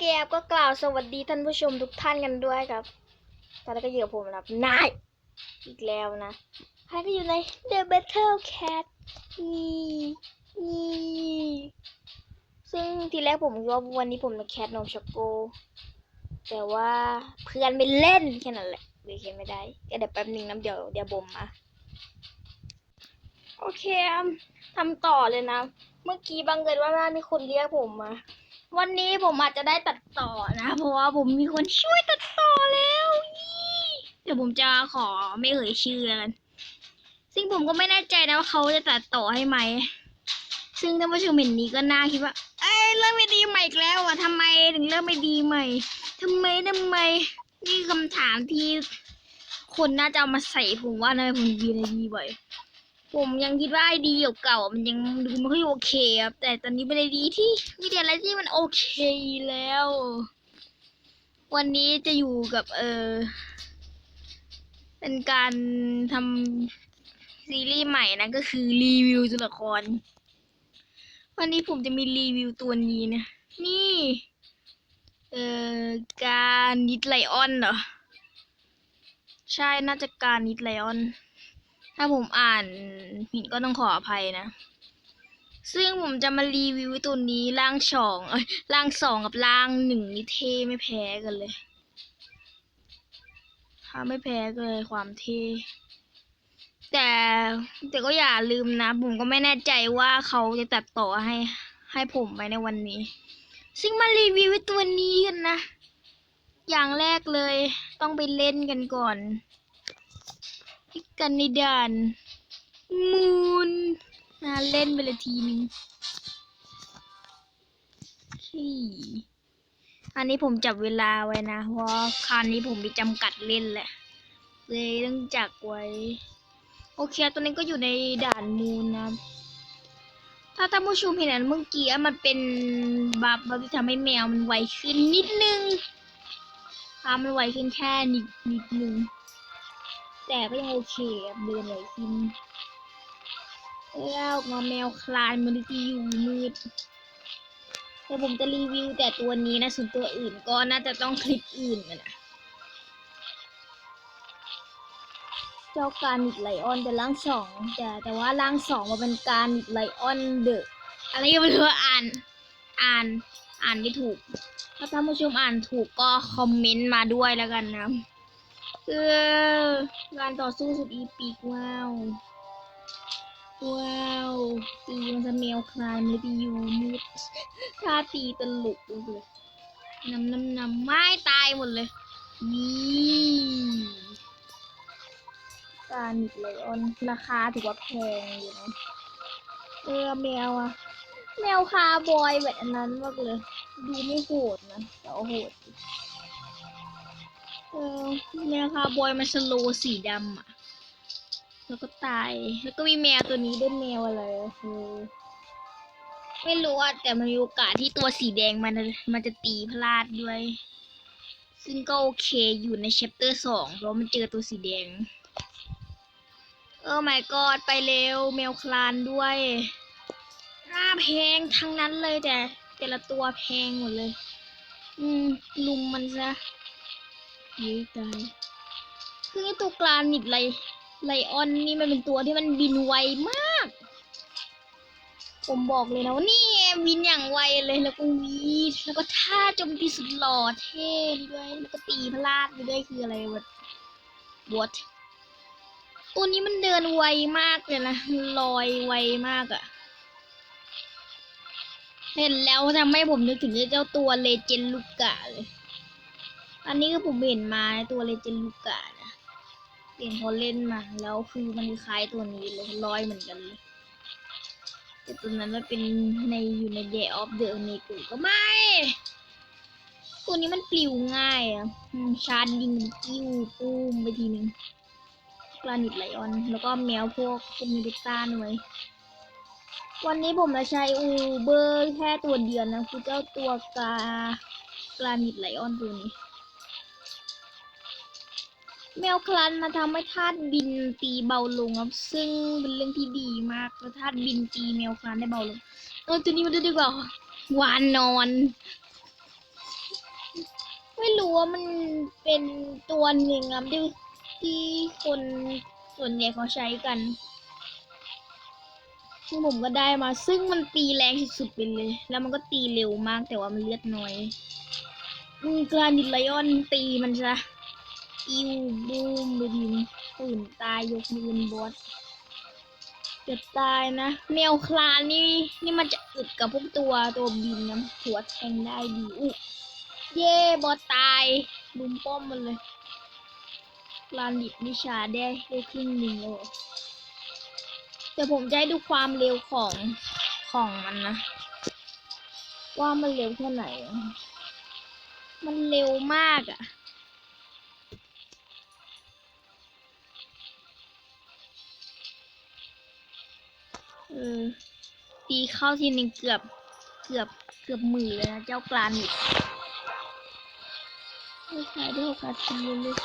เคครับก็กล่าวสวัสดีท่านผู้ชมทุกท่านกันด้วยครับ ตอนนี้ก็อยู่กับผมนะครับนายอีกแล้วนะใครก็อยู่ใน The Battle Cat นี่นี่ซึ่งทีแรกผมคิดว่าวันนี้ผมจะแคทนมช็อกโก แต่ว่าเพื่อนไม่เล่นแค่นั้นแหละเลยเขียนไม่ได้ก็เดี๋ยวแป๊บหนึ่งน้ำเดี๋ยวเดี๋ยวบ่มมาโอเคทำต่อเลยนะ เมื่อกี้บังเกิดว่ามีคนเรียกผมมา วันนี้ผมอาจจะได้ตัดต่อนะ เพราะว่าผมมีคนช่วยตัดต่อแล้วยี่เดี๋ยวผมจะขอไม่เอ่ยชื่อแล้วกัน ซึ่งผมก็ไม่แน่ใจนะว่าเขาจะตัดต่อให้ไหม ซึ่งท่านผู้ชมเห็นนี้ก็น่าคิดว่า เอ้ยเริ่มไม่ดีใหม่อีกแล้วอะทำไมถึงเริ่มไม่ดีใหม่ทำไมทำไม นี่คำถามที่คนน่าจะเอามาใส่ผมว่าทำไมผมดีในดีบ่อย ผมยังคิดว่าไอดีเก่าๆมันยังดูไม่ค่อยโอเคครับแต่ตอนนี้เป็นไอดีที่มีแต่อะไรที่มันโอเคแล้ว วันนี้จะอยู่กับเออเป็นการทำซีรีส์ใหม่นะก็คือรีวิวตัวละคร วันนี้ผมจะมีรีวิวตัวนี้นะ นี่ เอ่อการนิดไลออนเหรอ ใช่น่าจะการนิดไลออน ถ้าผมอ่านผิดก็ต้องขออภัยนะ ซึ่งผมจะมารีวิวตัวนี้ร่างสองเอ้ยร่างสองกับร่างหนึ่งนี่เท่ไม่แพ้กันเลยถ้าไม่แพ้กันเลยความเท่แต่แต่ก็อย่าลืมนะ ผมก็ไม่แน่ใจว่าเขาจะตัดต่อให้ให้ผมไปในวันนี้ ซึ่งมารีวิวตัวนี้กันนะ อย่างแรกเลยต้องไปเล่นกันก่อน พิกันในด่านมูนนะเล่นไปเลยทีนึงที่อันนี้ผมจับเวลาไว้นะ เพราะคราวนี้ผมมีจำกัดเล่นแหละ เลยต้องจักไว้ โอเคตัวนี้ก็อยู่ในด่านมูนนะถ้าท่านผู้ชมเห็นอันเมื่อกี้มันเป็นบัฟบัฟที่ทำให้แมวมันไวขึ้นนิดนึงพามันไวขึ้นแค่นิดนิดนึง แต่ก็ยังโอเคเดินไหวขึ้นแล้วออกมาแมวคลานมันที่อยู่มืดแต่ผมจะรีวิวแต่ตัวนี้นะ ส่วนตัวอื่นก็น่าจะต้องคลิปอื่นนะ เจ้าการนิดไลออนแต่ร่างสองแต่แต่ว่าร่างสองมันเป็นการนิดไลออนเดอะอะไรก็ไม่รู้อ่านอ่านอ่านไม่ถูก ถ้าท่านผู้ชมอ่านถูกก็คอมเมนต์มาด้วยแล้วกันนะ เออการต่อสู้สุดอีปีกว้าว ว้าวตีมันจะแมวคลายมันตีอยู่มืดท่าตีตลกเลยน้ำน้ำน้ำไม่ตายหมดเลยนี่การนิดไลยออนราคาถือว่าแพงอยู่นะเออแมวอะแมวคาบอยแบบนั้นมากเลย ดูไม่โหดนะแต่โหด เออแมวคาร์บอยมันสโลสีดำอะแล้วก็ตาย แล้วก็มีแมวตัวนี้ด้วยแมวอะไรคือไม่รู้อะแต่มันมีโอกาสที่ตัวสีแดงมันมันจะตีพลาดด้วย ซึ่งก็โอเคอยู่ใน chapter สองเพราะมันเจอตัวสีแดง เออ my god ไปเร็วแมวคลานด้วยน่าแพงทั้งนั้นเลยแต่ แต่ละตัวแพงหมดเลย อืมลุมมันซะ ย้ยตายคือไอ้ตัวกลางนิดไลไลออนนี่มันเป็นตัวที่มันบินไวมาก ผมบอกเลยนะว่านี่บินอย่างไวเลยแล้วก็วีดแล้วก็ท่าจมตีสุดหล่อเท่ด้วยแล้วก็ตีพลาดไปด้วยคืออะไรวะ what ตัวนี้มันเดินไวมากเลยนะลอยไวมากอะเห็นแล้วทำให้ผมนึกถึงเจ้าตัวเลเจนลูกะเลย อันนี้ก็ผมเห็นมาตัวเลเจนลูกะนะเห็นเขาเล่นมา แล้วคือมันคล้ายตัวนี้เลยลอยเหมือนกันเลยแต่ตัวนั้นมันเป็นในอยู่ใน Day of the o n e g u ก็ไม่ ตัวนี้มันปลิวง่ายอะชาร์จยิงกิ้วปุ้มไปทีนึงกรานิตไลออน แล้วก็แมวพวกพวกมิลิต้าหน่วยวันนี้ผมจะใช้อูเบอร์แค่ตัวเดียวนะคือเจ้าตัวกากรานิตไลออนตัวนี้ แมวคลันมาทำให้ธาตุบินตีเบาลงครับ ซึ่งเป็นเรื่องที่ดีมากแล้วธาตุบินตีแมวคลันได้เบาลงเออตัวนี้มาดูดีกว่าวานนอน ไม่รู้ว่ามันเป็นตัวหนึ่งอะที่ที่คนส่วนใหญ่เขาใช้กันซึ่งผมก็ได้มา ซึ่งมันตีแรงสุดๆไปเลย แล้วมันก็ตีเร็วมากแต่ว่ามันเลือดน้อยอืมกรานิตไลออนตีมันซะ อิวบูมไปทีมตื่นตายยกมือบอสจะตายนะแนวคลานนี่นี่มันจะอึดกับพวกตัวตัวบินนะหัวแทงได้ดีอุ๊ยเย่บอสตายลุมป้อมมันเลยลานิตนิชาได้ได้ครึ่งหนึ่งเลยแต่ผมจะให้ดูความเร็วของของมันนะ ว่ามันเร็วแค่ไหน มันเร็วมากอะเออตีเข้าทีนึงเกือบ เกือบ เกือบหมื่นเลยนะ เจ้ากลานิตไม่ใช่ด้วยหกนาทีเลย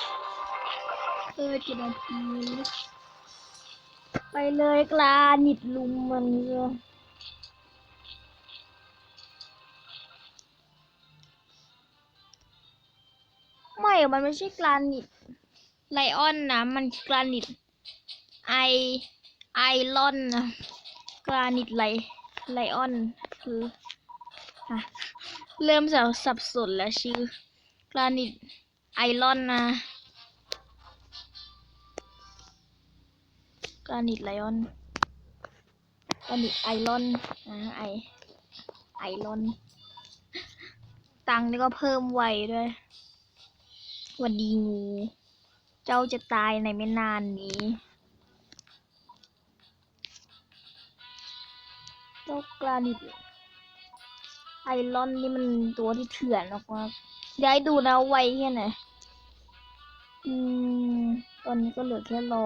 เออเจ็ดนาทีเลยไปเลยกลานิตลุมมันเลยไม่ มันไม่ใช่กลานิตไลออนนะ มันกลานิตไอไอรอนนะ กรานิตไลไลออน คือฮะเริ่มสับสับสนแล้วชื่อกรานิตไอรอนนะกรานิตไลออนกรานิตไอรอนอ่าไอไอรอน ตังนี่ก็เพิ่มไวด้วยวันดีงู เจ้าจะตายในไม่นานนี้ เจ้ากรานิตไอรอนนี่มันตัวที่เถื่อนออกมาเดี๋ยวดูนะไวแค่ไหนอืม ตอนนี้ก็เหลือแค่รอ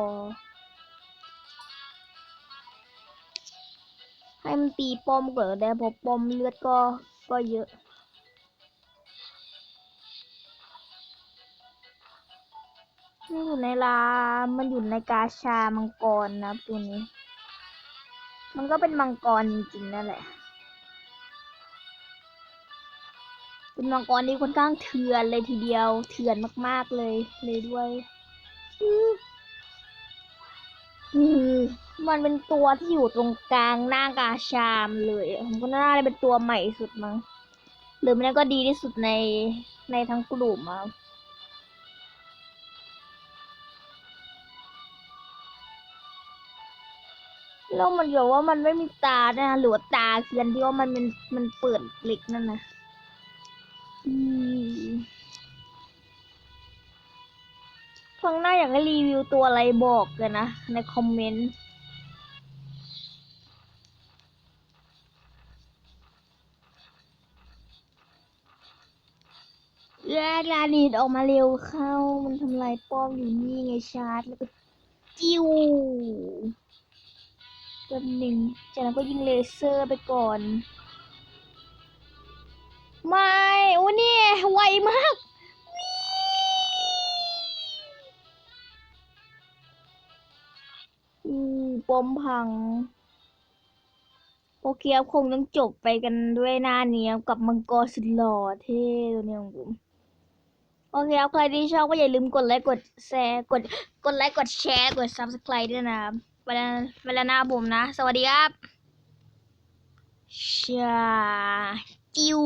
ให้มันตีป้อมก่อนก็ได้พราะป้อมเลือดก็ก็เยอะมันอยู่ในลา มันอยู่ในกาชามังกรนะตัวนี้ มันก็เป็นมังกรจริงๆนั่นแหละ เป็นมังกรที่ค่อนข้างเถื่อนเลยทีเดียว เถื่อนมากๆเลยเลยด้วยมันเป็นตัวที่อยู่ตรงกลางหน้ากาชามเลยผมก็น่าจะเป็นตัวใหม่สุดมั้งหรือไม่นั้นก็ดีที่สุดในในทั้งกลุ่มอะ แล้วมันบอกว่ามันไม่มีตาด้วยนะหรือว่าตาเคียนที่ว่ามันเป็นมันเปิดเหล็กนั่นนะฟังหน้าอยากให้รีวิวตัวอะไรบอกกันนะ ในคอมเมนต์แลลาดีดออกมาเร็วเข้า มันทำลายป้อมอยู่นี่ไงชาร์จแล้วก็จิ้ว แป๊บหนึ่งจากนั้นก็ยิงเลเซอร์ไปก่อน ไม่โอ้เนี่ยไวมากอือป้อมพัง โอเคครับคงต้องจบไปกันด้วยหน้านี้ครับกับมังกรสุดหล่อเท่ตัวนี้ของผมโอเคครับใครที่ชอบก็อย่าลืมกดไลค์กดแชร์กดกดไลค์กดแชร์กด subscribe ด้วยนะครับ เวลาเวลาหน้าบุ๋มนะ สวัสดีครับชาจิว